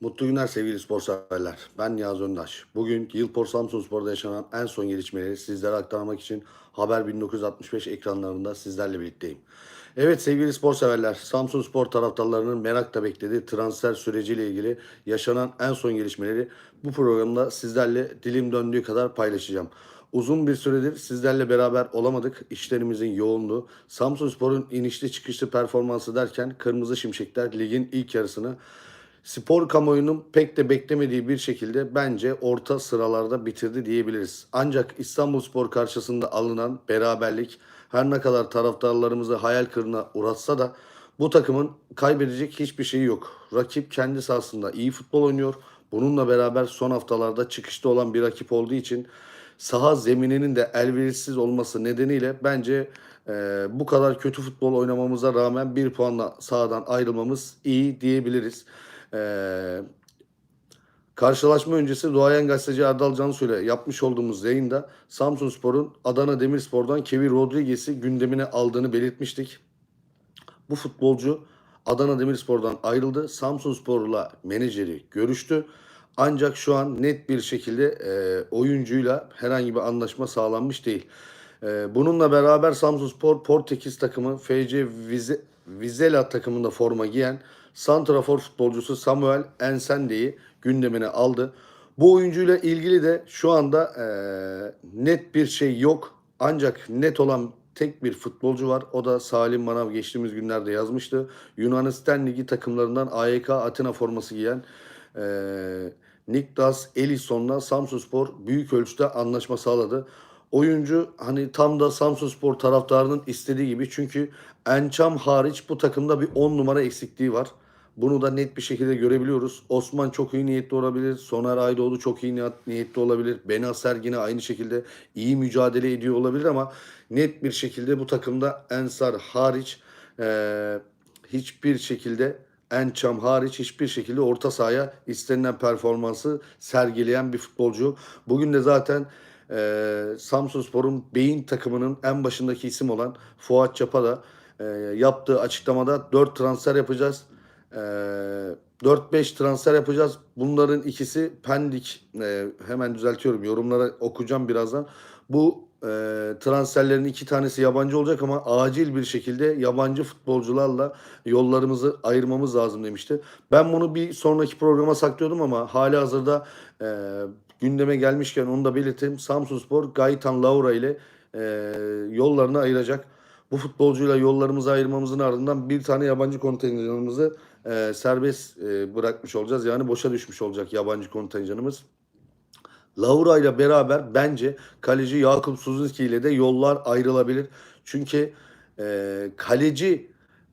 Mutlu günler sevgili spor severler. Ben Niyazi Öndaş. Bugün Yılpor Samsun Spor'da yaşanan en son gelişmeleri sizlere aktarmak için Haber 1965 ekranlarında sizlerle birlikteyim. Evet sevgili spor severler, Samsun Spor taraftarlarının merakla beklediği transfer süreciyle ilgili yaşanan en son gelişmeleri bu programda sizlerle dilim döndüğü kadar paylaşacağım. Uzun bir süredir sizlerle beraber olamadık. İşlerimizin yoğunluğu, Samsun Spor'un inişli çıkışlı performansı derken Kırmızı Şimşekler ligin ilk yarısını spor kamuoyunun pek de beklemediği bir şekilde bence orta sıralarda bitirdi diyebiliriz. Ancak İstanbulspor karşısında alınan beraberlik her ne kadar taraftarlarımızı hayal kırığına uğratsa da bu takımın kaybedecek hiçbir şeyi yok. Rakip kendi sahasında iyi futbol oynuyor. Bununla beraber son haftalarda çıkışta olan bir rakip olduğu için saha zemininin de elverişsiz olması nedeniyle bence e, bu kadar kötü futbol oynamamıza rağmen bir puanla sahadan ayrılmamız iyi diyebiliriz. E, Karşılaşma öncesi Doğayan Gazeteci Erdal Cansu ile yapmış olduğumuz yayında Samsun Spor'un Adana Demirspor'dan Kevin Rodriguez'i gündemine aldığını belirtmiştik. Bu futbolcu Adana Demirspor'dan ayrıldı. Samsun Spor'la menajeri görüştü. Ancak şu an net bir şekilde e, oyuncuyla herhangi bir anlaşma sağlanmış değil. E, bununla beraber Samsun Spor Portekiz takımı FC Vize, Vizela takımında forma giyen Santrafor futbolcusu Samuel Ensende'yi gündemine aldı. Bu oyuncuyla ilgili de şu anda e, net bir şey yok. Ancak net olan tek bir futbolcu var. O da Salim Manav geçtiğimiz günlerde yazmıştı. Yunanistan Ligi takımlarından AYK Atina forması giyen e, Niklas Elisson'la Samsunspor büyük ölçüde anlaşma sağladı. Oyuncu hani tam da Samsunspor taraftarının istediği gibi çünkü Ençam hariç bu takımda bir 10 numara eksikliği var. Bunu da net bir şekilde görebiliyoruz. Osman çok iyi niyetli olabilir. Soner Aydoğdu çok iyi niyet- niyetli olabilir. Benaser yine aynı şekilde iyi mücadele ediyor olabilir ama net bir şekilde bu takımda Ensar hariç eee, hiçbir şekilde Ençam hariç hiçbir şekilde orta sahaya istenilen performansı sergileyen bir futbolcu. Bugün de zaten eee Samsunspor'un beyin takımının en başındaki isim olan Fuat Çapa da eee, yaptığı açıklamada 4 transfer yapacağız. Ee, 4-5 transfer yapacağız. Bunların ikisi Pendik. Ee, hemen düzeltiyorum. Yorumlara okuyacağım birazdan. Bu e, transferlerin iki tanesi yabancı olacak ama acil bir şekilde yabancı futbolcularla yollarımızı ayırmamız lazım demişti. Ben bunu bir sonraki programa saklıyordum ama hali hazırda e, gündeme gelmişken onu da belirteyim. Samsunspor Gaytan Laura ile e, yollarını ayıracak. Bu futbolcuyla yollarımızı ayırmamızın ardından bir tane yabancı kontenjanımızı e, serbest e, bırakmış olacağız. Yani boşa düşmüş olacak yabancı kontenjanımız. Laura ile beraber bence kaleci Yakup Suzunski ile de yollar ayrılabilir. Çünkü e, kaleci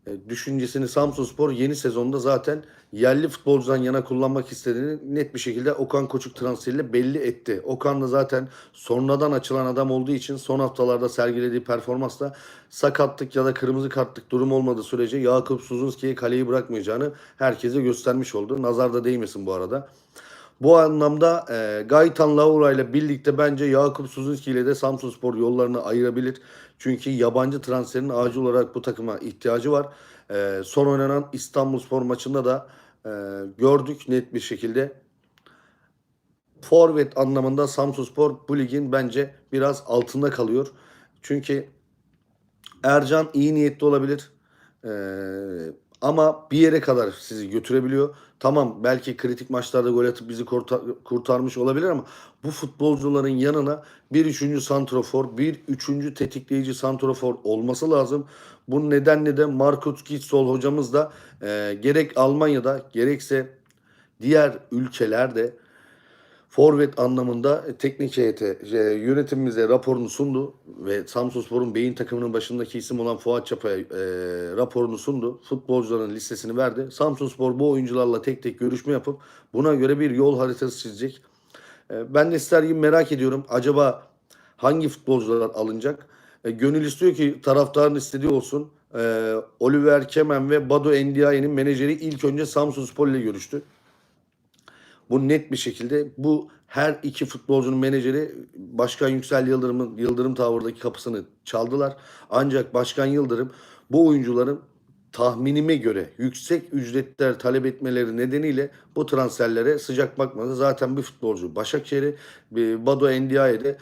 e, düşüncesini Samsunspor yeni sezonda zaten yerli futbolcudan yana kullanmak istediğini net bir şekilde Okan Koçuk transferiyle belli etti. Okan da zaten sonradan açılan adam olduğu için son haftalarda sergilediği performansla sakatlık ya da kırmızı kartlık durum olmadığı sürece Yakup Suzunski'ye kaleyi bırakmayacağını herkese göstermiş oldu. Nazar da değmesin bu arada. Bu anlamda e, Gaytan Laura ile birlikte bence Yakup Suzunski ile de Samsunspor yollarını ayırabilir. Çünkü yabancı transferin acil olarak bu takıma ihtiyacı var. E, son oynanan İstanbulspor maçında da e, gördük net bir şekilde. Forvet anlamında Samsunspor bu ligin bence biraz altında kalıyor. Çünkü Ercan iyi niyetli olabilir. Ee, ama bir yere kadar sizi götürebiliyor. Tamam belki kritik maçlarda gol atıp bizi kurtar- kurtarmış olabilir ama bu futbolcuların yanına bir üçüncü santrofor, bir üçüncü tetikleyici santrofor olması lazım. Bu nedenle de Markus Gitsol hocamız da e, gerek Almanya'da gerekse diğer ülkelerde Forvet anlamında e, teknik heyete e, yönetimimize raporunu sundu ve Samsunspor'un beyin takımının başındaki isim olan Fuat Çapa'ya e, raporunu sundu. Futbolcuların listesini verdi. Samsunspor bu oyuncularla tek tek görüşme yapıp buna göre bir yol haritası çizecek. E, ben de ister gibi merak ediyorum. Acaba hangi futbolcular alınacak? E, gönül istiyor ki taraftarın istediği olsun. E, Oliver Kemen ve Badu Endiaye'nin menajeri ilk önce Samsunspor ile görüştü. Bu net bir şekilde bu her iki futbolcunun menajeri Başkan Yüksel Yıldırım'ın Yıldırım Tower'daki kapısını çaldılar. Ancak Başkan Yıldırım bu oyuncuların tahminime göre yüksek ücretler talep etmeleri nedeniyle bu transferlere sıcak bakmadı. Zaten bir futbolcu Başakşehir'e, Bado Endiaye'de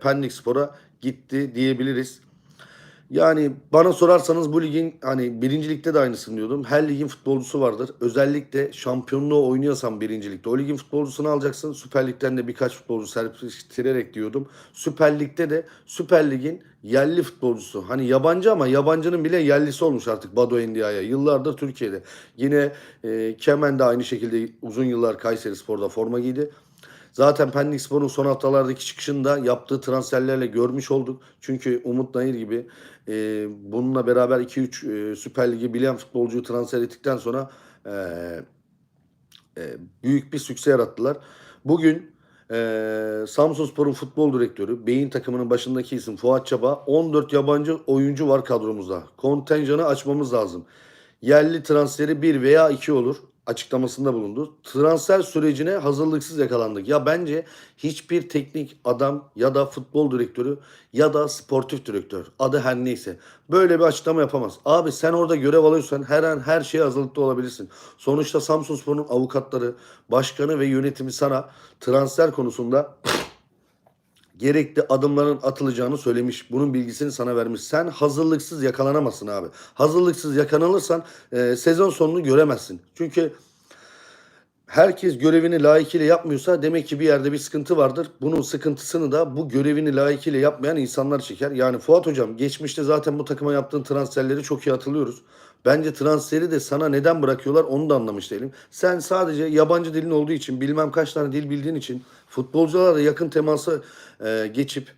Pendik Spor'a gitti diyebiliriz. Yani bana sorarsanız bu ligin hani birincilikte de aynısını diyordum. Her ligin futbolcusu vardır. Özellikle şampiyonluğu oynuyorsan birincilikte. O ligin futbolcusunu alacaksın. Süper Lig'den de birkaç futbolcu serpiştirerek diyordum. Süper Lig'de de Süper Lig'in yerli futbolcusu. Hani yabancı ama yabancının bile yerlisi olmuş artık Bado Endia'ya. Yıllardır Türkiye'de. Yine e, Kemen de aynı şekilde uzun yıllar Kayseri Spor'da forma giydi. Zaten Pendik Spor'un son haftalardaki çıkışında yaptığı transferlerle görmüş olduk. Çünkü Umut Nayır gibi e, bununla beraber 2-3 e, Süper Lig'i bilen futbolcuyu transfer ettikten sonra e, e, büyük bir sükse yarattılar. Bugün e, Samsunspor'un futbol direktörü, Beyin takımının başındaki isim Fuat Çaba, 14 yabancı oyuncu var kadromuzda. Kontenjanı açmamız lazım. Yerli transferi 1 veya 2 olur açıklamasında bulundu. Transfer sürecine hazırlıksız yakalandık. Ya bence hiçbir teknik adam ya da futbol direktörü ya da sportif direktör adı her neyse böyle bir açıklama yapamaz. Abi sen orada görev alıyorsan her an her şeye hazırlıklı olabilirsin. Sonuçta Samsunspor'un avukatları, başkanı ve yönetimi sana transfer konusunda gerekli adımların atılacağını söylemiş. Bunun bilgisini sana vermiş. Sen hazırlıksız yakalanamazsın abi. Hazırlıksız yakalanırsan e, sezon sonunu göremezsin. Çünkü herkes görevini layıkıyla yapmıyorsa demek ki bir yerde bir sıkıntı vardır. Bunun sıkıntısını da bu görevini layıkıyla yapmayan insanlar çeker. Yani Fuat Hocam geçmişte zaten bu takıma yaptığın transferleri çok iyi hatırlıyoruz. Bence transferi de sana neden bırakıyorlar onu da anlamış değilim. Sen sadece yabancı dilin olduğu için bilmem kaç tane dil bildiğin için futbolcularla yakın teması e, geçip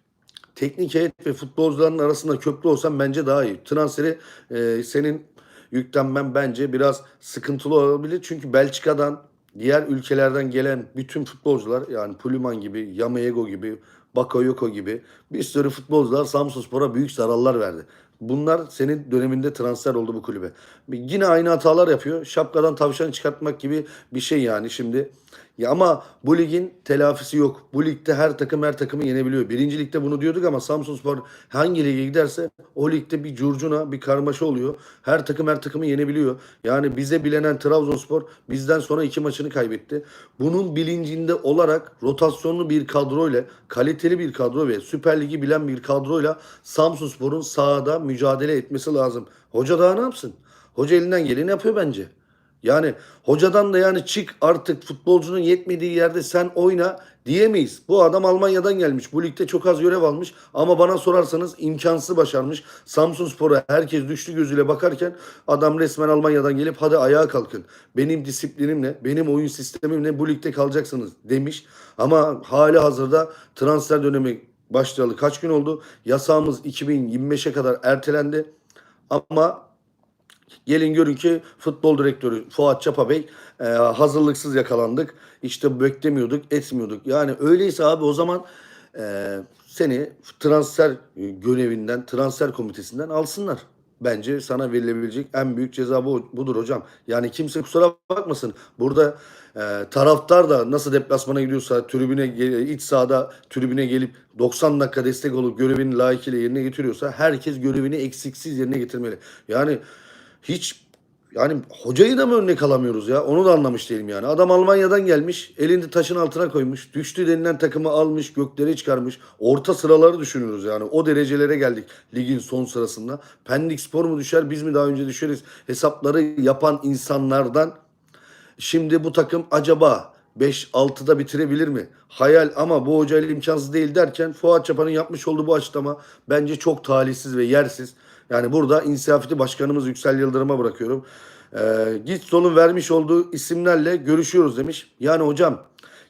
teknik heyet ve futbolcuların arasında köprü olsan bence daha iyi. Transferi e, senin yüklenmen bence biraz sıkıntılı olabilir. Çünkü Belçika'dan diğer ülkelerden gelen bütün futbolcular yani Puliman gibi, Yamaego gibi, Bakayoko gibi bir sürü futbolcular Samsunspor'a büyük zararlar verdi. Bunlar senin döneminde transfer oldu bu kulübe. Yine aynı hatalar yapıyor. Şapkadan tavşan çıkartmak gibi bir şey yani şimdi. Ya ama bu ligin telafisi yok. Bu ligde her takım her takımı yenebiliyor. Birinci ligde bunu diyorduk ama Samsunspor hangi lige giderse o ligde bir curcuna, bir karmaşa oluyor. Her takım her takımı yenebiliyor. Yani bize bilenen Trabzonspor bizden sonra iki maçını kaybetti. Bunun bilincinde olarak rotasyonlu bir kadroyla, kaliteli bir kadro ve Süper Ligi bilen bir kadroyla Samsunspor'un sahada mücadele etmesi lazım. Hoca daha ne yapsın? Hoca elinden geleni yapıyor bence. Yani hocadan da yani çık artık futbolcunun yetmediği yerde sen oyna diyemeyiz. Bu adam Almanya'dan gelmiş. Bu ligde çok az görev almış ama bana sorarsanız imkansız başarmış. Samsun Spor'a herkes düştü gözüyle bakarken adam resmen Almanya'dan gelip hadi ayağa kalkın. Benim disiplinimle, benim oyun sistemimle bu ligde kalacaksınız demiş. Ama hali hazırda transfer dönemi başlayalı kaç gün oldu? Yasağımız 2025'e kadar ertelendi. Ama Gelin görün ki futbol direktörü Fuat Çapa Bey e, hazırlıksız yakalandık. İşte beklemiyorduk, etmiyorduk. Yani öyleyse abi o zaman e, seni transfer görevinden, transfer komitesinden alsınlar. Bence sana verilebilecek en büyük ceza bu, budur hocam. Yani kimse kusura bakmasın. Burada e, taraftar da nasıl deplasmana gidiyorsa tribüne iç sahada tribüne gelip 90 dakika destek olup görevini layıkıyla yerine getiriyorsa herkes görevini eksiksiz yerine getirmeli. Yani hiç yani hocayı da mı örnek alamıyoruz ya? Onu da anlamış değilim yani. Adam Almanya'dan gelmiş, elini taşın altına koymuş, düştü denilen takımı almış, göklere çıkarmış. Orta sıraları düşünürüz yani. O derecelere geldik ligin son sırasında. Pendik Spor mu düşer, biz mi daha önce düşeriz? Hesapları yapan insanlardan şimdi bu takım acaba 5-6'da bitirebilir mi? Hayal ama bu hocayla imkansız değil derken Fuat Çapa'nın yapmış olduğu bu açıklama bence çok talihsiz ve yersiz. Yani burada insafeti başkanımız Yüksel Yıldırım'a bırakıyorum. Ee, Gitsol'un vermiş olduğu isimlerle görüşüyoruz demiş. Yani hocam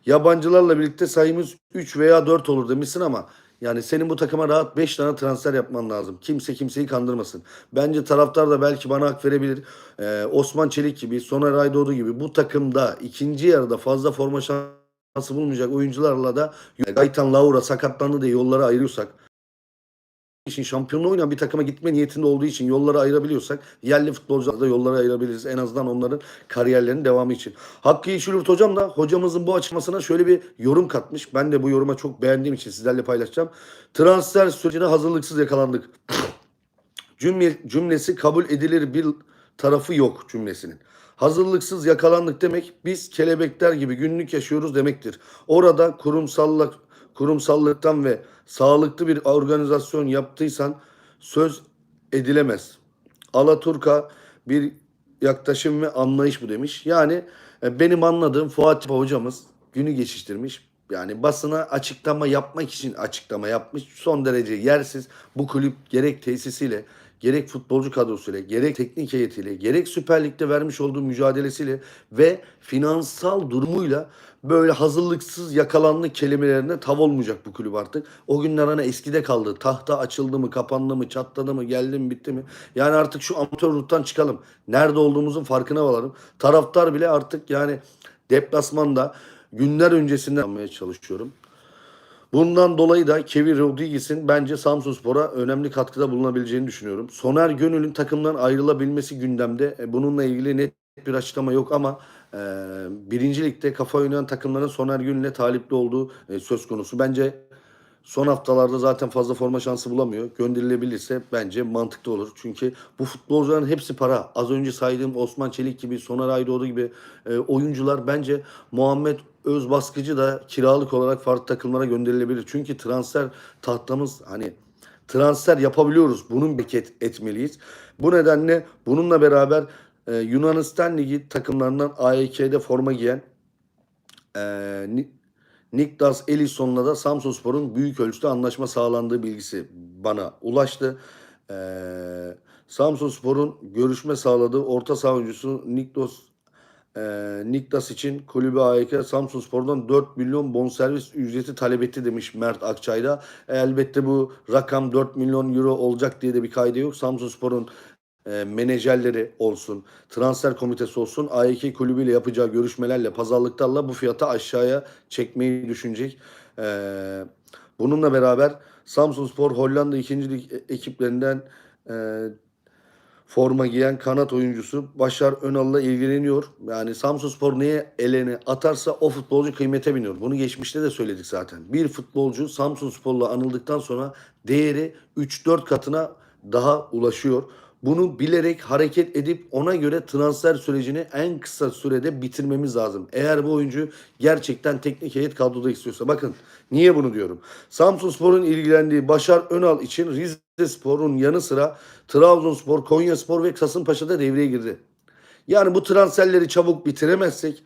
yabancılarla birlikte sayımız 3 veya 4 olur demişsin ama yani senin bu takıma rahat 5 tane transfer yapman lazım. Kimse kimseyi kandırmasın. Bence taraftar da belki bana hak verebilir. Ee, Osman Çelik gibi, Soner Aydoğdu gibi bu takımda ikinci yarıda fazla forma şansı bulmayacak oyuncularla da Gaytan Laura sakatlandı diye yolları ayırıyorsak için şampiyonluğu oynayan bir takıma gitme niyetinde olduğu için yolları ayırabiliyorsak yerli futbolcular da yolları ayırabiliriz. En azından onların kariyerlerinin devamı için. Hakkı Yeşilyurt hocam da hocamızın bu açıklamasına şöyle bir yorum katmış. Ben de bu yoruma çok beğendiğim için sizlerle paylaşacağım. Transfer sürecine hazırlıksız yakalandık. Cümle, cümlesi kabul edilir bir tarafı yok cümlesinin. Hazırlıksız yakalandık demek biz kelebekler gibi günlük yaşıyoruz demektir. Orada kurumsallık kurumsallıktan ve sağlıklı bir organizasyon yaptıysan söz edilemez. Alaturka bir yaklaşım ve anlayış bu demiş. Yani e, benim anladığım Fuat Tipa hocamız günü geçiştirmiş. Yani basına açıklama yapmak için açıklama yapmış. Son derece yersiz. Bu kulüp gerek tesisiyle, gerek futbolcu kadrosuyla, gerek teknik heyetiyle, gerek Süper Lig'de vermiş olduğu mücadelesiyle ve finansal durumuyla böyle hazırlıksız yakalandı kelimelerine tav olmayacak bu kulüp artık. O günler hani eskide kaldı. Tahta açıldı mı, kapandı mı, çatladı mı, geldi mi, bitti mi? Yani artık şu amatör ruhtan çıkalım. Nerede olduğumuzun farkına varalım. Taraftar bile artık yani deplasmanda günler öncesinden almaya çalışıyorum. Bundan dolayı da Kevin Rodriguez'in bence Samsunspor'a önemli katkıda bulunabileceğini düşünüyorum. Soner Gönül'ün takımdan ayrılabilmesi gündemde. E, Bununla ilgili net bir açıklama yok ama e, birinci kafa oynayan takımların Soner Gönül'e talipli olduğu e, söz konusu. Bence son haftalarda zaten fazla forma şansı bulamıyor. Gönderilebilirse bence mantıklı olur. Çünkü bu futbolcuların hepsi para. Az önce saydığım Osman Çelik gibi, Soner Aydoğdu gibi e, oyuncular bence Muhammed Özbaskıcı da kiralık olarak farklı takımlara gönderilebilir. Çünkü transfer tahtamız hani transfer yapabiliyoruz. Bunun beket etmeliyiz. Bu nedenle bununla beraber e, Yunanistan Ligi takımlarından AEK'de forma giyen e, Ni- Niklas Elisson'la da Samsunspor'un büyük ölçüde anlaşma sağlandığı bilgisi bana ulaştı. E, Samsunspor'un görüşme sağladığı orta saha oyuncusu Niklas e, Niklas için kulübü AYK Samsunspor'dan 4 milyon bonservis ücreti talep etti demiş Mert Akçay'da. E, elbette bu rakam 4 milyon euro olacak diye de bir kaydı yok. Samsunspor'un e, menajerleri olsun, transfer komitesi olsun AYK kulübüyle yapacağı görüşmelerle, pazarlıklarla bu fiyatı aşağıya çekmeyi düşünecek. E, bununla beraber Samsunspor Hollanda 2. Lig ekiplerinden e, forma giyen kanat oyuncusu Başar Önal'la ilgileniyor. Yani Samsunspor neye elini atarsa o futbolcu kıymete biniyor. Bunu geçmişte de söyledik zaten. Bir futbolcu Samsunspor'la anıldıktan sonra değeri 3-4 katına daha ulaşıyor. Bunu bilerek hareket edip ona göre transfer sürecini en kısa sürede bitirmemiz lazım. Eğer bu oyuncu gerçekten teknik heyet kadroda istiyorsa. Bakın niye bunu diyorum. Samsunspor'un ilgilendiği Başar Önal için Rize Spor'un yanı sıra Trabzonspor, Konyaspor ve Kasımpaşa'da devreye girdi. Yani bu transferleri çabuk bitiremezsek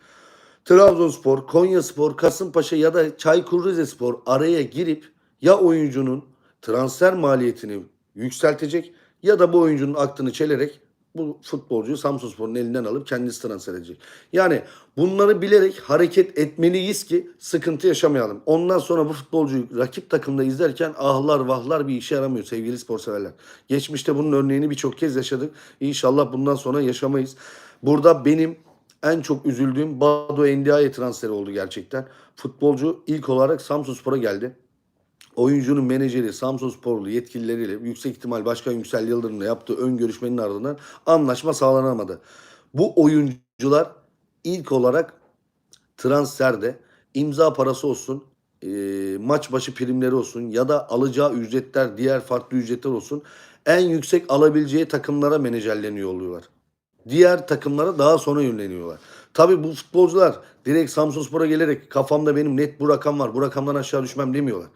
Trabzonspor, Konyaspor, Kasımpaşa ya da Çaykur Rizespor araya girip ya oyuncunun transfer maliyetini yükseltecek ya da bu oyuncunun aklını çelerek bu futbolcuyu Samsunspor'un elinden alıp kendisi transfer edecek. Yani bunları bilerek hareket etmeliyiz ki sıkıntı yaşamayalım. Ondan sonra bu futbolcuyu rakip takımda izlerken ahlar vahlar bir işe yaramıyor sevgili spor severler. Geçmişte bunun örneğini birçok kez yaşadık. İnşallah bundan sonra yaşamayız. Burada benim en çok üzüldüğüm Bado Endiaye transferi oldu gerçekten. Futbolcu ilk olarak Samsunspor'a geldi. Oyuncunun menajeri Samsunsporlu yetkilileriyle yüksek ihtimal Başkan Yüksel Yıldırım'la yaptığı ön görüşmenin ardından anlaşma sağlanamadı. Bu oyuncular ilk olarak transferde imza parası olsun, e, maç başı primleri olsun ya da alacağı ücretler diğer farklı ücretler olsun en yüksek alabileceği takımlara menajerlerini yolluyorlar. Diğer takımlara daha sonra yönleniyorlar. Tabii bu futbolcular direkt Samsunspor'a gelerek kafamda benim net bu rakam var bu rakamdan aşağı düşmem demiyorlar.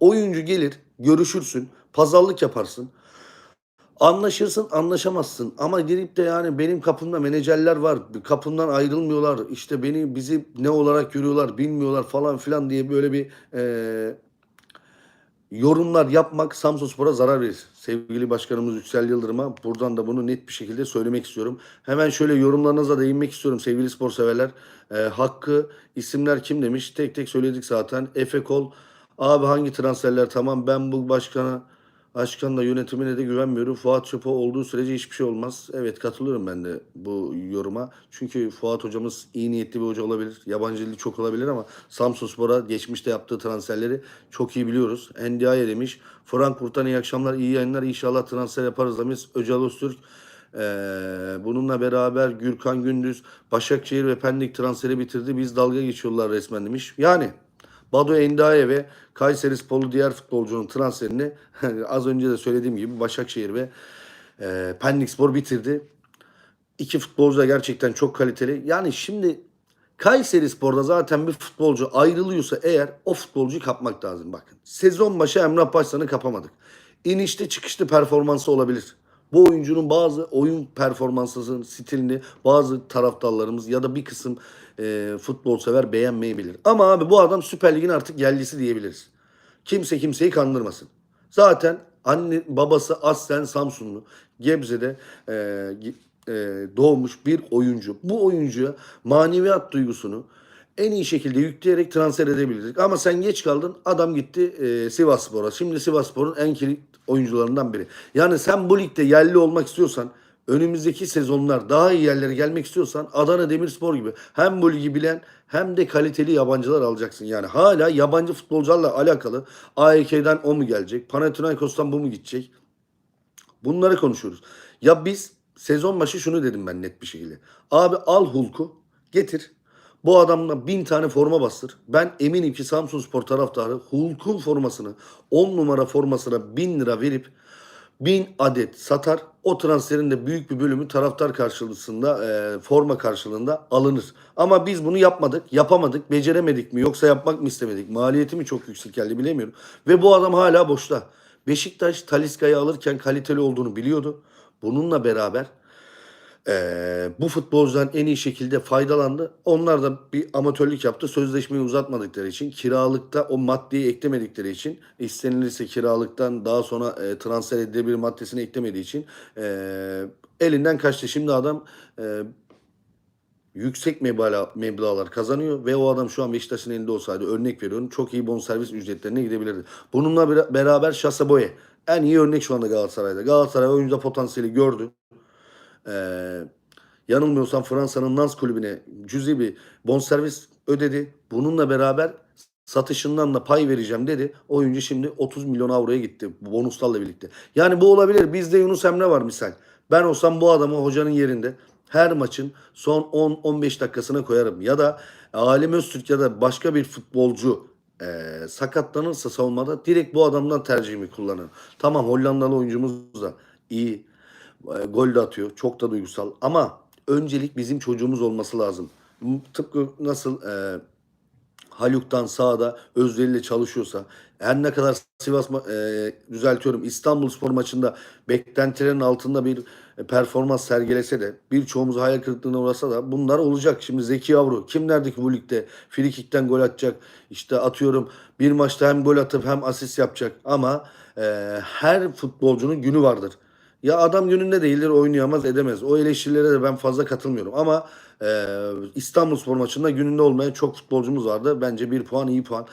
Oyuncu gelir görüşürsün pazarlık yaparsın. Anlaşırsın anlaşamazsın ama gelip de yani benim kapımda menajerler var kapımdan ayrılmıyorlar işte beni bizi ne olarak görüyorlar bilmiyorlar falan filan diye böyle bir eee, yorumlar yapmak Samsunspor'a zarar verir. Sevgili başkanımız Yüksel Yıldırım'a buradan da bunu net bir şekilde söylemek istiyorum. Hemen şöyle yorumlarınıza değinmek istiyorum sevgili spor severler. Ee, Hakkı isimler kim demiş? Tek tek söyledik zaten. Efe Kol abi hangi transferler tamam ben bu başkana başkanla yönetimine de güvenmiyorum. Fuat Çöpe olduğu sürece hiçbir şey olmaz. Evet katılıyorum ben de bu yoruma. Çünkü Fuat hocamız iyi niyetli bir hoca olabilir. Yabancı dili çok olabilir ama Samsunspor'a geçmişte yaptığı transferleri çok iyi biliyoruz. Endiaye demiş. Frankfurt'tan iyi akşamlar, iyi yayınlar. İnşallah transfer yaparız demiş. Öcal Öztürk. Ee, bununla beraber Gürkan Gündüz Başakşehir ve Pendik transferi bitirdi. Biz dalga geçiyorlar resmen demiş. Yani Badu Endaye ve Kayseri Sporlu diğer futbolcunun transferini az önce de söylediğim gibi Başakşehir ve e, Pendik Spor bitirdi. İki futbolcu da gerçekten çok kaliteli. Yani şimdi Kayseri Spor'da zaten bir futbolcu ayrılıyorsa eğer o futbolcuyu kapmak lazım bakın. Sezon başı Emrah Başsan'ı kapamadık. İnişte çıkışlı performansı olabilir. Bu oyuncunun bazı oyun performansının stilini bazı taraftarlarımız ya da bir kısım e, futbol sever beğenmeyebilir. Ama abi bu adam Süper Lig'in artık yerlisi diyebiliriz. Kimse kimseyi kandırmasın. Zaten anne babası aslen Samsunlu. Gebze'de e, e, doğmuş bir oyuncu. Bu oyuncuya maneviyat duygusunu en iyi şekilde yükleyerek transfer edebilirdik. Ama sen geç kaldın. Adam gitti e, Sivasspor'a. Şimdi Sivasspor'un en kilit oyuncularından biri. Yani sen bu ligde yerli olmak istiyorsan önümüzdeki sezonlar daha iyi yerlere gelmek istiyorsan Adana Demirspor gibi hem bu ligi bilen hem de kaliteli yabancılar alacaksın. Yani hala yabancı futbolcularla alakalı AEK'den o mu gelecek? Panathinaikos'tan bu mu gidecek? Bunları konuşuyoruz. Ya biz sezon başı şunu dedim ben net bir şekilde. Abi al Hulk'u getir. Bu adamla bin tane forma bastır. Ben eminim ki Samsun Spor taraftarı Hulk'un formasını 10 numara formasına bin lira verip bin adet satar. O transferin de büyük bir bölümü taraftar karşılığında e, forma karşılığında alınır. Ama biz bunu yapmadık, yapamadık, beceremedik mi yoksa yapmak mı istemedik? Maliyeti mi çok yüksek geldi bilemiyorum. Ve bu adam hala boşta. Beşiktaş Taliska'yı alırken kaliteli olduğunu biliyordu. Bununla beraber eee, bu futbolcudan en iyi şekilde faydalandı. Onlar da bir amatörlük yaptı. Sözleşmeyi uzatmadıkları için, kiralıkta o maddeyi eklemedikleri için, istenilirse kiralıktan daha sonra e, transfer edilebilir maddesini eklemediği için e, elinden kaçtı. Şimdi adam e, yüksek meblağ, meblağlar kazanıyor ve o adam şu an Beşiktaş'ın elinde olsaydı örnek veriyorum çok iyi bonservis ücretlerine gidebilirdi. Bununla beraber Şasaboye en iyi örnek şu anda Galatasaray'da. Galatasaray oyuncuda potansiyeli gördü. Ee, yanılmıyorsam Fransa'nın Nans kulübüne cüzi bir bonservis ödedi. Bununla beraber satışından da pay vereceğim dedi. Oyuncu şimdi 30 milyon avroya gitti bonuslarla birlikte. Yani bu olabilir. Bizde Yunus Emre var misal. Ben olsam bu adamı hocanın yerinde her maçın son 10-15 dakikasına koyarım. Ya da Alim Öztürk ya da başka bir futbolcu e, sakatlanırsa savunmada direkt bu adamdan tercihimi kullanırım. Tamam Hollandalı oyuncumuz da iyi. E, gol de atıyor. Çok da duygusal. Ama öncelik bizim çocuğumuz olması lazım. Tıpkı nasıl e, Haluk'tan sağda özveriyle çalışıyorsa her ne kadar Sivas e, düzeltiyorum İstanbul Spor maçında beklentilerin altında bir e, performans sergilese de birçoğumuz hayal kırıklığına uğrasa da bunlar olacak. Şimdi Zeki Yavru kim derdi ki bu ligde frikikten gol atacak işte atıyorum bir maçta hem gol atıp hem asist yapacak ama e, her futbolcunun günü vardır. Ya adam gününde değildir oynayamaz edemez. O eleştirilere de ben fazla katılmıyorum. Ama e, İstanbulspor maçında gününde olmayan çok futbolcumuz vardı. Bence bir puan iyi puan.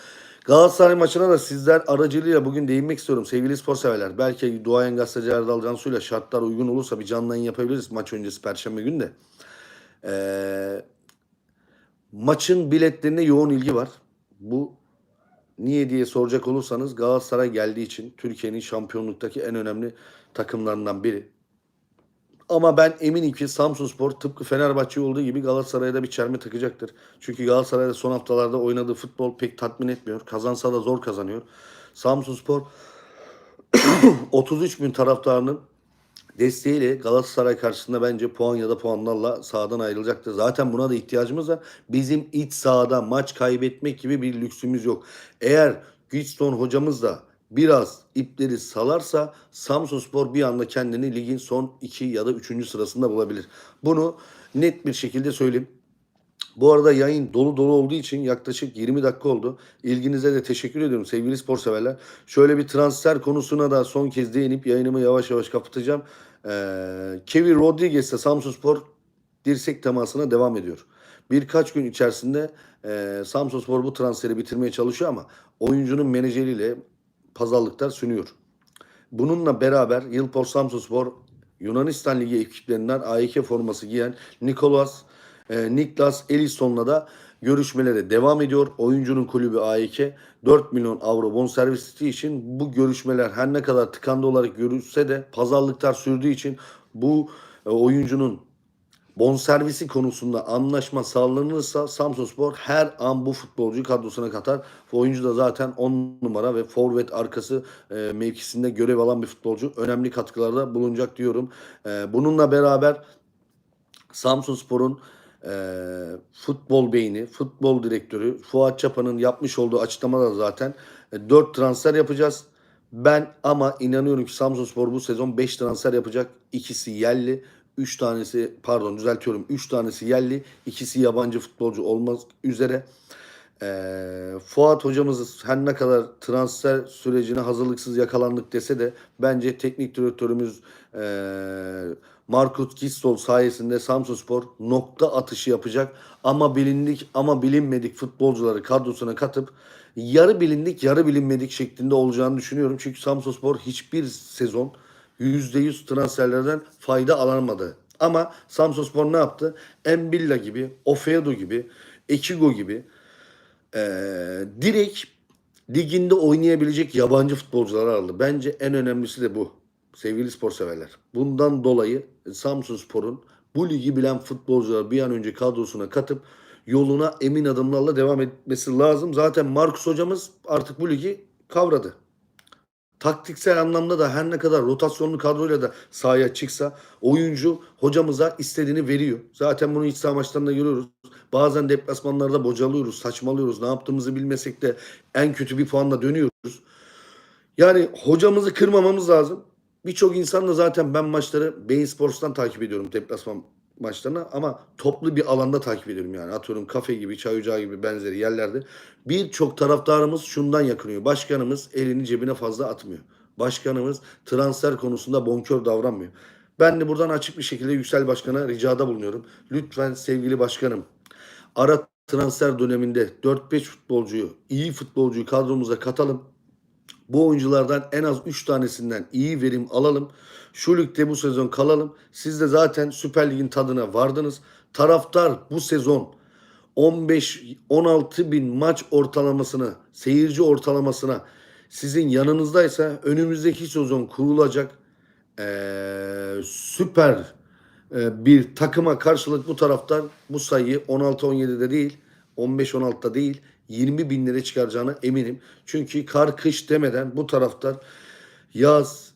Galatasaray maçına da sizler aracılığıyla bugün değinmek istiyorum sevgili spor severler. Belki duayen gazeteci Erdal Cansu'yla şartlar uygun olursa bir canlı yayın yapabiliriz maç öncesi perşembe günü de. E, maçın biletlerine yoğun ilgi var. Bu Niye diye soracak olursanız Galatasaray geldiği için Türkiye'nin şampiyonluktaki en önemli takımlarından biri. Ama ben eminim ki Samsunspor tıpkı Fenerbahçe olduğu gibi Galatasaray'a da bir çelme takacaktır. Çünkü Galatasaray'da son haftalarda oynadığı futbol pek tatmin etmiyor. Kazansa da zor kazanıyor. Samsunspor 33 bin taraftarının desteğiyle Galatasaray karşısında bence puan ya da puanlarla sahadan ayrılacaktır. Zaten buna da ihtiyacımız var. Bizim iç sahada maç kaybetmek gibi bir lüksümüz yok. Eğer Gülstone hocamız da biraz ipleri salarsa Samsunspor bir anda kendini ligin son 2 ya da 3. sırasında bulabilir. Bunu net bir şekilde söyleyeyim. Bu arada yayın dolu dolu olduğu için yaklaşık 20 dakika oldu. İlginize de teşekkür ediyorum sevgili spor severler. Şöyle bir transfer konusuna da son kez değinip yayınımı yavaş yavaş kapatacağım. Ee, Kevin Rodriguez de Samsunspor dirsek temasına devam ediyor. Birkaç gün içerisinde e, Samsunspor bu transferi bitirmeye çalışıyor ama oyuncunun menajeriyle pazarlıklar sünüyor. Bununla beraber Yılpor Samsunspor Yunanistan Ligi ekiplerinden AEK forması giyen Nikolas e, Niklas Elisson'la da görüşmelere devam ediyor. Oyuncunun kulübü AEK 4 milyon avro bonservisi için bu görüşmeler her ne kadar tıkandı olarak görülse de pazarlıklar sürdüğü için bu e, oyuncunun bonservisi konusunda anlaşma sağlanırsa Samsunspor her an bu futbolcuyu kadrosuna katar. Oyuncu da zaten 10 numara ve forvet arkası e, mevkisinde görev alan bir futbolcu. Önemli katkılarda bulunacak diyorum. E, bununla beraber Samsunspor'un eee futbol beyni, futbol direktörü Fuat Çapa'nın yapmış olduğu açıklamada da zaten 4 transfer yapacağız. Ben ama inanıyorum ki Samsunspor bu sezon 5 transfer yapacak. İkisi yerli, 3 tanesi pardon düzeltiyorum 3 tanesi yerli, ikisi yabancı futbolcu olmak üzere. Eee Fuat hocamız her ne kadar transfer sürecine hazırlıksız yakalandık dese de bence teknik direktörümüz eee Markus Gistol sayesinde Samsunspor nokta atışı yapacak. Ama bilindik ama bilinmedik futbolcuları kadrosuna katıp yarı bilindik yarı bilinmedik şeklinde olacağını düşünüyorum. Çünkü Samsunspor hiçbir sezon %100 transferlerden fayda alamadı. Ama Samsunspor ne yaptı? Mbilla gibi, Ofedo gibi, Ekigo gibi eee direkt liginde oynayabilecek yabancı futbolcuları aldı. Bence en önemlisi de bu. Sevgili spor severler. Bundan dolayı Samsunspor'un bu ligi bilen futbolcuları bir an önce kadrosuna katıp yoluna emin adımlarla devam etmesi lazım. Zaten Markus hocamız artık bu ligi kavradı. Taktiksel anlamda da her ne kadar rotasyonlu kadroyla da sahaya çıksa oyuncu hocamıza istediğini veriyor. Zaten bunu iç saha maçlarında görüyoruz. Bazen deplasmanlarda bocalıyoruz, saçmalıyoruz. Ne yaptığımızı bilmesek de en kötü bir puanla dönüyoruz. Yani hocamızı kırmamamız lazım. Birçok insan da zaten ben maçları Bein Sports'tan takip ediyorum deplasman maçlarını ama toplu bir alanda takip ediyorum yani. Atıyorum kafe gibi, çay ocağı gibi benzeri yerlerde. Birçok taraftarımız şundan yakınıyor. Başkanımız elini cebine fazla atmıyor. Başkanımız transfer konusunda bonkör davranmıyor. Ben de buradan açık bir şekilde Yüksel Başkan'a ricada bulunuyorum. Lütfen sevgili başkanım ara transfer döneminde 4-5 futbolcuyu, iyi futbolcuyu kadromuza katalım. Bu oyunculardan en az 3 tanesinden iyi verim alalım. Şu ligde bu sezon kalalım. Siz de zaten Süper Lig'in tadına vardınız. Taraftar bu sezon 15-16 bin maç ortalamasını, seyirci ortalamasına sizin yanınızdaysa önümüzdeki sezon kurulacak eee, süper eee, bir takıma karşılık bu taraftar bu sayıyı 16-17'de değil 15-16'da değil 20 binlere çıkaracağına eminim. Çünkü kar kış demeden bu taraftar yaz,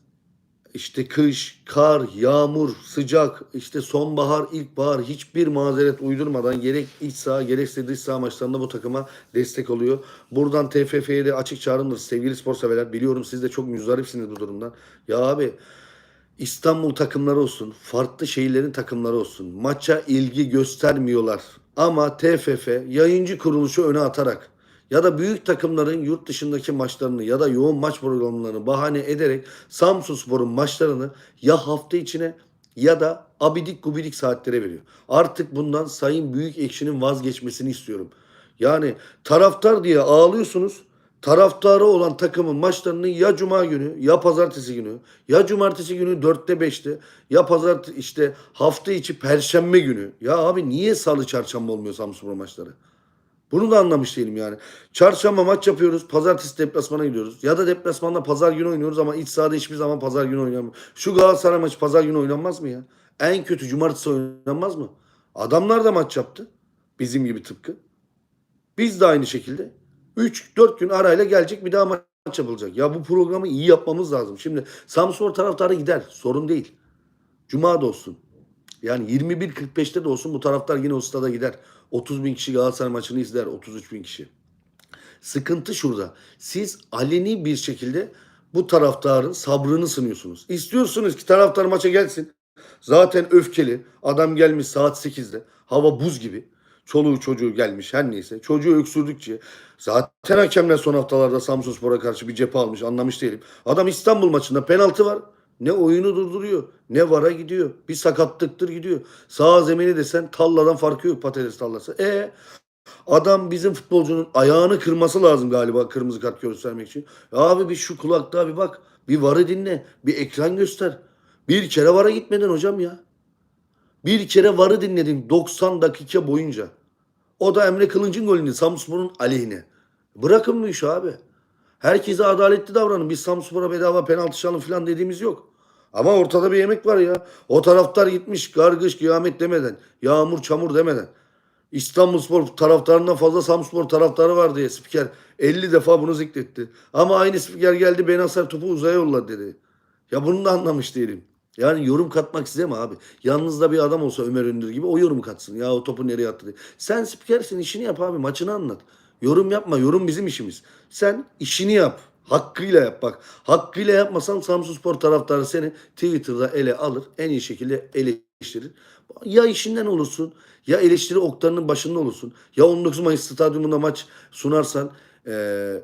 işte kış, kar, yağmur, sıcak, işte sonbahar, ilkbahar hiçbir mazeret uydurmadan gerek iç saha gerekse dış saha maçlarında bu takıma destek oluyor. Buradan TFF'ye de açık çağrımdır sevgili spor severler. Biliyorum siz de çok müzdaripsiniz bu durumdan. Ya abi İstanbul takımları olsun, farklı şehirlerin takımları olsun. Maça ilgi göstermiyorlar. Ama TFF yayıncı kuruluşu öne atarak ya da büyük takımların yurt dışındaki maçlarını ya da yoğun maç programlarını bahane ederek Samsunspor'un maçlarını ya hafta içine ya da abidik gubidik saatlere veriyor. Artık bundan Sayın Büyük Ekşi'nin vazgeçmesini istiyorum. Yani taraftar diye ağlıyorsunuz. Taraftarı olan takımın maçlarını ya cuma günü ya pazartesi günü ya cumartesi günü 4'te 5'te ya pazar işte hafta içi perşembe günü. Ya abi niye salı çarşamba olmuyor Samsunspor maçları? Bunu da anlamış değilim yani. Çarşamba maç yapıyoruz. Pazartesi deplasmana gidiyoruz. Ya da deplasmanda pazar günü oynuyoruz ama iç sahada hiçbir zaman pazar günü oynanmıyor. Şu Galatasaray maçı pazar günü oynanmaz mı ya? En kötü cumartesi oynanmaz mı? Adamlar da maç yaptı. Bizim gibi tıpkı. Biz de aynı şekilde. 3-4 gün arayla gelecek bir daha maç yapılacak. Ya bu programı iyi yapmamız lazım. Şimdi Samsun taraftarı gider. Sorun değil. Cuma da olsun. Yani 21.45'te de olsun bu taraftar yine o stada gider. 30 bin kişi Galatasaray maçını izler. 33 bin kişi. Sıkıntı şurada. Siz aleni bir şekilde bu taraftarın sabrını sınıyorsunuz. İstiyorsunuz ki taraftar maça gelsin. Zaten öfkeli. Adam gelmiş saat 8'de. Hava buz gibi. Çoluğu çocuğu gelmiş her neyse. Çocuğu öksürdükçe. Zaten hakemler son haftalarda Samsunspor'a karşı bir cephe almış anlamış değilim. Adam İstanbul maçında penaltı var. Ne oyunu durduruyor ne vara gidiyor. Bir sakatlıktır gidiyor. Sağ zemini desen talladan farkı yok patates tallası. E Adam bizim futbolcunun ayağını kırması lazım galiba kırmızı kart göstermek için. Ya abi bir şu kulakta bir bak. Bir varı dinle. Bir ekran göster. Bir kere vara gitmeden hocam ya. Bir kere varı dinledim 90 dakika boyunca. O da Emre Kılınç'ın golünü Samsunspor'un aleyhine. Bırakın bu işi abi. Herkese adaletli davranın. Biz Samsunspor'a bedava penaltı çalın falan dediğimiz yok. Ama ortada bir yemek var ya. O taraftar gitmiş gargış kıyamet demeden. Yağmur çamur demeden. İstanbulspor taraftarından fazla Samsunspor taraftarı var diye spiker 50 defa bunu zikretti. Ama aynı spiker geldi Benasar topu uzaya yolladı dedi. Ya bunu da anlamış değilim. Yani yorum katmak size mi abi? Yanınızda bir adam olsa Ömer Öndür gibi o yorumu katsın. Ya o topu nereye attı diye. Sen spikersin işini yap abi maçını anlat. Yorum yapma yorum bizim işimiz. Sen işini yap. Hakkıyla yap bak. Hakkıyla yapmasan Samsunspor taraftarı seni Twitter'da ele alır. En iyi şekilde eleştirir. Ya işinden olursun ya eleştiri oklarının başında olursun. Ya 19 Mayıs stadyumunda maç sunarsan eee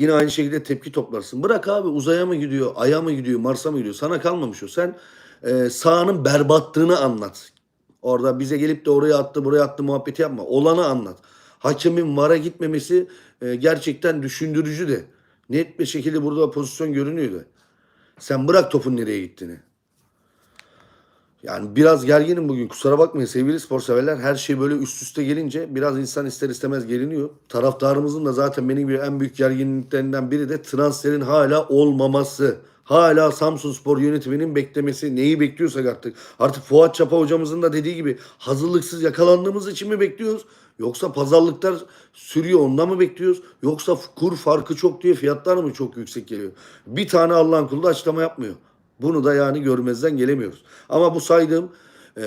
Yine aynı şekilde tepki toplarsın. Bırak abi uzaya mı gidiyor, aya mı gidiyor, Mars'a mı gidiyor? Sana kalmamış o. Sen e, sahanın berbatlığını anlat. Orada bize gelip de oraya attı, buraya attı muhabbeti yapma. Olanı anlat. Hakemin VAR'a gitmemesi e, gerçekten düşündürücü de. Net bir şekilde burada pozisyon görünüyordu. Sen bırak topun nereye gittiğini. Yani biraz gerginim bugün. Kusura bakmayın sevgili spor severler. Her şey böyle üst üste gelince biraz insan ister istemez geriniyor. Taraftarımızın da zaten benim gibi en büyük gerginliklerinden biri de transferin hala olmaması. Hala Samsun Spor yönetiminin beklemesi. Neyi bekliyorsak artık. Artık Fuat Çapa hocamızın da dediği gibi hazırlıksız yakalandığımız için mi bekliyoruz? Yoksa pazarlıklar sürüyor ondan mı bekliyoruz? Yoksa kur farkı çok diye fiyatlar mı çok yüksek geliyor? Bir tane Allah'ın kulu da açıklama yapmıyor. Bunu da yani görmezden gelemiyoruz. Ama bu saydığım eee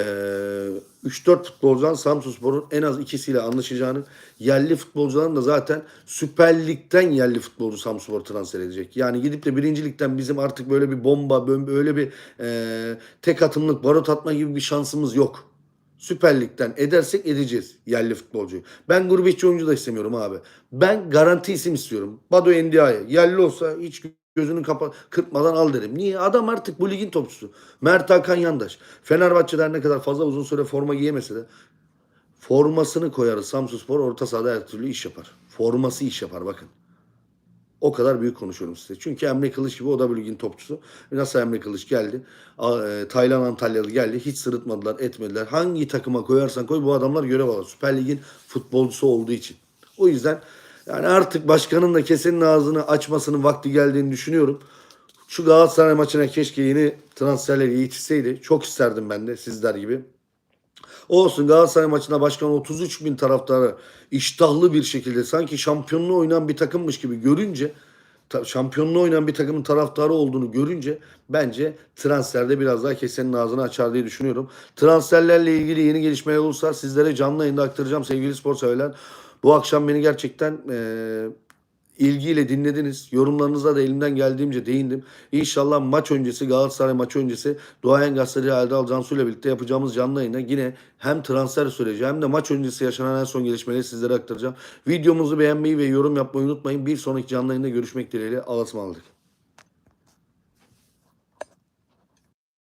3-4 futbolcudan Samsunspor'un en az ikisiyle anlaşacağını, yerli futbolcuların da zaten Süper Lig'den yerli futbolcu Samsunspor transfer edecek. Yani gidip de birincilikten bizim artık böyle bir bomba, böyle bir eee, tek atımlık barot atma gibi bir şansımız yok. Süper Lig'den edersek edeceğiz yerli futbolcuyu. Ben gurbetçi oyuncu da istemiyorum abi. Ben garanti isim istiyorum. Bado Endiaye. Yerli olsa hiç gözünü kapa kırpmadan al derim. Niye? Adam artık bu ligin topçusu. Mert Hakan Yandaş. Fenerbahçe'den ne kadar fazla uzun süre forma giyemese de formasını koyarız. Samsunspor orta sahada her türlü iş yapar. Forması iş yapar bakın. O kadar büyük konuşuyorum size. Çünkü Emre Kılıç gibi o da bu ligin topçusu. Nasıl Emre Kılıç geldi? E, Taylan Antalyalı geldi. Hiç sırıtmadılar, etmediler. Hangi takıma koyarsan koy bu adamlar görev alır. Süper Lig'in futbolcusu olduğu için. O yüzden yani artık başkanın da kesenin ağzını açmasının vakti geldiğini düşünüyorum. Şu Galatasaray maçına keşke yeni transferleri yetişseydi. Çok isterdim ben de sizler gibi. Olsun Galatasaray maçında başkan 33 bin taraftarı iştahlı bir şekilde sanki şampiyonluğu oynayan bir takımmış gibi görünce şampiyonluğu oynayan bir takımın taraftarı olduğunu görünce bence transferde biraz daha kesenin ağzını açar diye düşünüyorum. Transferlerle ilgili yeni gelişmeler olursa sizlere canlı yayında aktaracağım sevgili spor severler. Bu akşam beni gerçekten eee, ilgiyle dinlediniz. Yorumlarınıza da elimden geldiğimce değindim. İnşallah maç öncesi Galatasaray maçı öncesi Doğayan Gazeteci Erdal Cansu ile birlikte yapacağımız canlı yayına yine hem transfer süreci hem de maç öncesi yaşanan en son gelişmeleri sizlere aktaracağım. Videomuzu beğenmeyi ve yorum yapmayı unutmayın. Bir sonraki canlı yayında görüşmek dileğiyle. Allah'a ısmarladık.